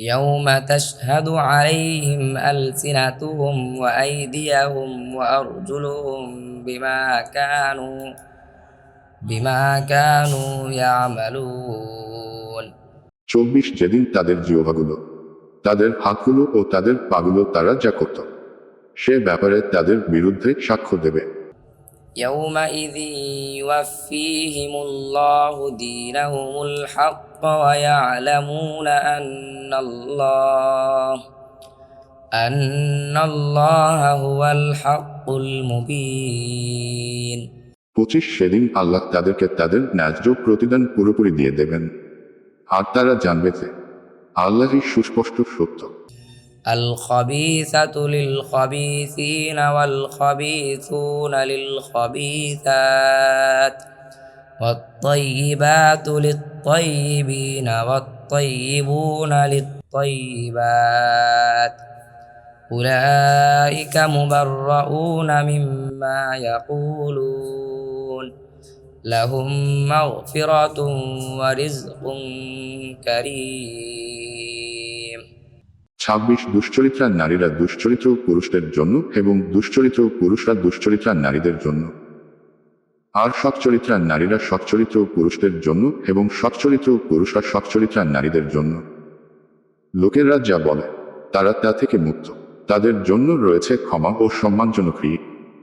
يوم تشهد عليهم ألسنتهم وأيديهم وأرجلهم بما كانوا بما كانوا يعملون চব্বিশ যেদিন তাদের জিহ্বাগুলো তাদের হাতগুলো ও তাদের পাগুলো তারা যা করত সে ব্যাপারে তাদের বিরুদ্ধে সাক্ষ্য দেবে يومئذ يوفيهم الله دينهم الحق ويعلمون أن الله أن الله هو الحق المبين পঁচিশ সেদিন আল্লাহ তাদেরকে তাদের ন্যায্য প্রতিদান পুরোপুরি দিয়ে দেবেন আর তারা জানবে যে আল্লাহই সুস্পষ্ট সত্য الخبيثة للخبيثين والخبيثون للخبيثات والطيبات للطيبين والطيبون للطيبات أولئك مبرؤون مما يقولون لهم مغفرة ورزق كريم ছাব্বিশ দুশ্চরিত্রা নারীরা দুশ্চরিত্র পুরুষদের জন্য এবং দুশ্চরিত্র পুরুষরা দুশ্চরিত্রা নারীদের জন্য। আর সচ্চরিত্রা নারীরা সচ্চরিত্র পুরুষদের জন্য এবং সচ্চরিত্র পুরুষরা সচ্চরিত্রা নারীদের জন্য। লোকেরা যা বলে, তারা তা থেকে মুক্ত। তাদের জন্য রয়েছে ক্ষমা ও সম্মানজনক ঋণ